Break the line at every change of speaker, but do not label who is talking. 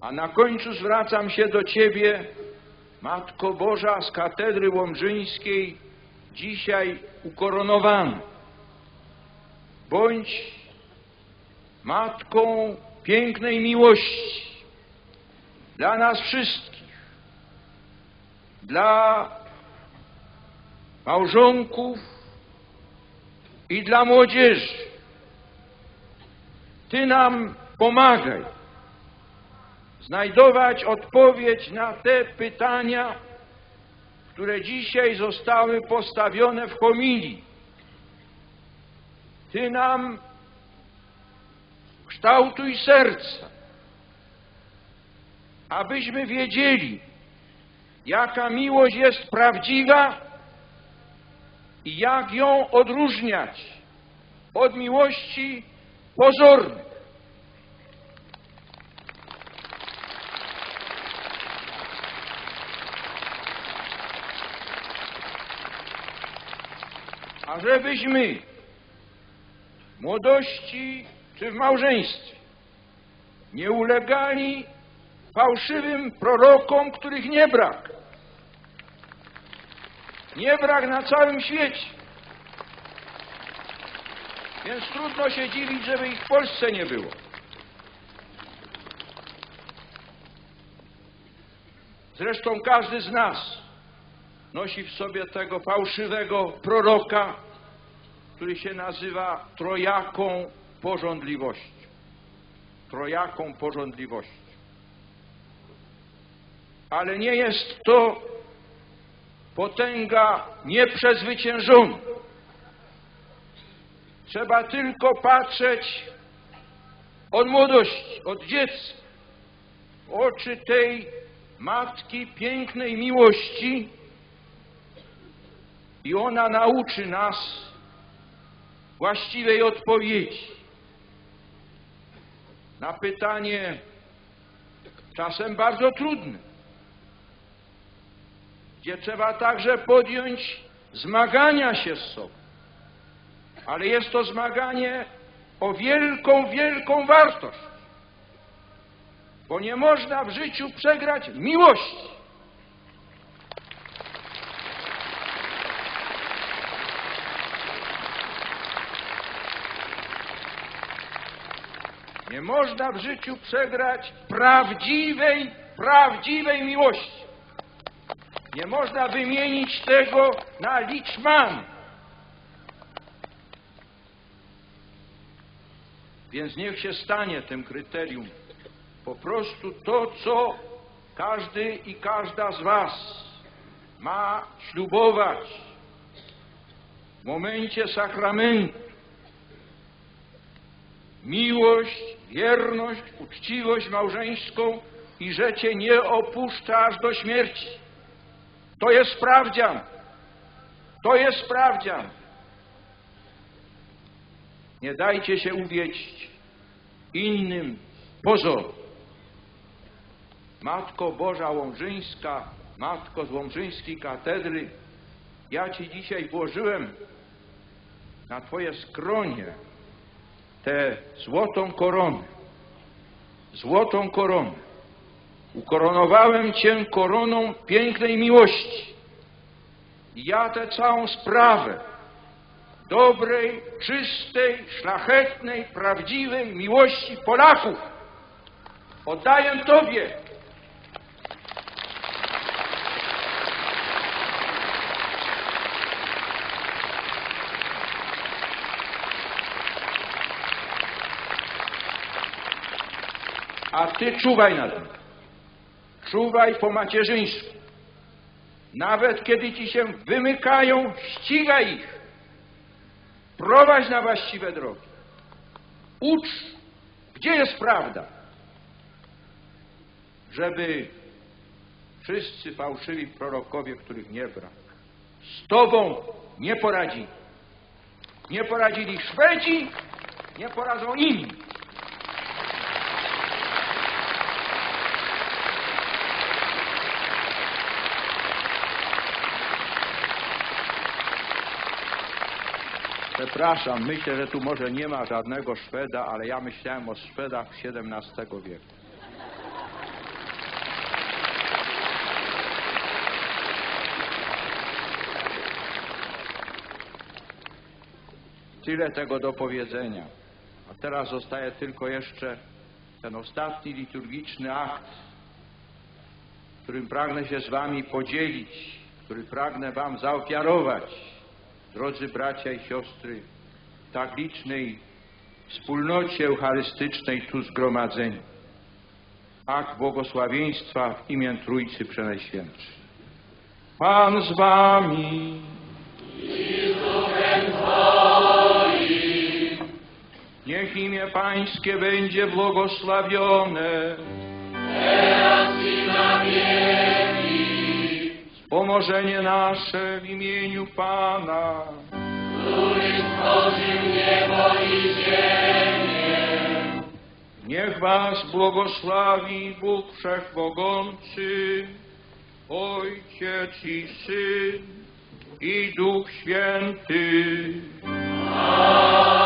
A na końcu zwracam się do Ciebie, Matko Boża z Katedry Łomżyńskiej, dzisiaj ukoronowana. Bądź Matką pięknej miłości dla nas wszystkich, dla małżonków i dla młodzieży. Ty nam pomagaj znajdować odpowiedź na te pytania, które dzisiaj zostały postawione w homilii. Ty nam kształtuj serca, abyśmy wiedzieli, jaka miłość jest prawdziwa i jak ją odróżniać od miłości pozornej. A w młodości czy w małżeństwie nie ulegali fałszywym prorokom, których nie brak. Nie brak na całym świecie. Więc trudno się dziwić, żeby ich w Polsce nie było. Zresztą każdy z nas nosi w sobie tego fałszywego proroka, który się nazywa trojaką porządliwości. Trojaką porządliwości. Ale nie jest to potęga nieprzezwyciężona. Trzeba tylko patrzeć od młodości, od dziecka, oczy tej matki pięknej miłości i ona nauczy nas właściwej odpowiedzi na pytanie czasem bardzo trudne, gdzie trzeba także podjąć zmagania się z sobą. Ale jest to zmaganie o wielką, wielką wartość, bo nie można w życiu przegrać miłości. Nie można w życiu przegrać prawdziwej, prawdziwej miłości. Nie można wymienić tego na liczman. Więc niech się stanie tym kryterium po prostu to, co każdy i każda z Was ma ślubować w momencie sakramentu. Miłość, wierność, uczciwość małżeńską i że Cię nie opuszcza aż do śmierci. To jest sprawdzian. To jest sprawdzian. Nie dajcie się uwieść innym pozorom. Matko Boża Łomżyńska, Matko z Łomżyńskiej Katedry, ja Ci dzisiaj włożyłem na Twoje skronie tę złotą koronę. Złotą koronę. Ukoronowałem Cię koroną pięknej miłości. I ja tę całą sprawę dobrej, czystej, szlachetnej, prawdziwej miłości Polaków oddaję Tobie. A Ty czuwaj nad tym. Czuwaj po macierzyńsku. Nawet kiedy Ci się wymykają, ścigaj ich. Prowadź na właściwe drogi. Ucz, gdzie jest prawda. Żeby wszyscy fałszywi prorokowie, których nie brak, z Tobą nie poradzili. Nie poradzili Szwedzi, nie poradzą inni. Przepraszam, myślę, że tu może nie ma żadnego Szweda, ale ja myślałem o Szwedach XVII wieku. Tyle tego do powiedzenia. A teraz zostaje tylko jeszcze ten ostatni liturgiczny akt, którym pragnę się z Wami podzielić, który pragnę Wam zaofiarować drodzy bracia i siostry, tak licznej wspólnocie eucharystycznej tu zgromadzeni. Akt błogosławieństwa w imię Trójcy Przenajświętszej. Pan z Wami. Niech imię Pańskie będzie błogosławione. Pomożenie nasze w imieniu Pana. Niech Was błogosławi Bóg Wszechmogący, Ojciec i Syn i Duch Święty. Amen.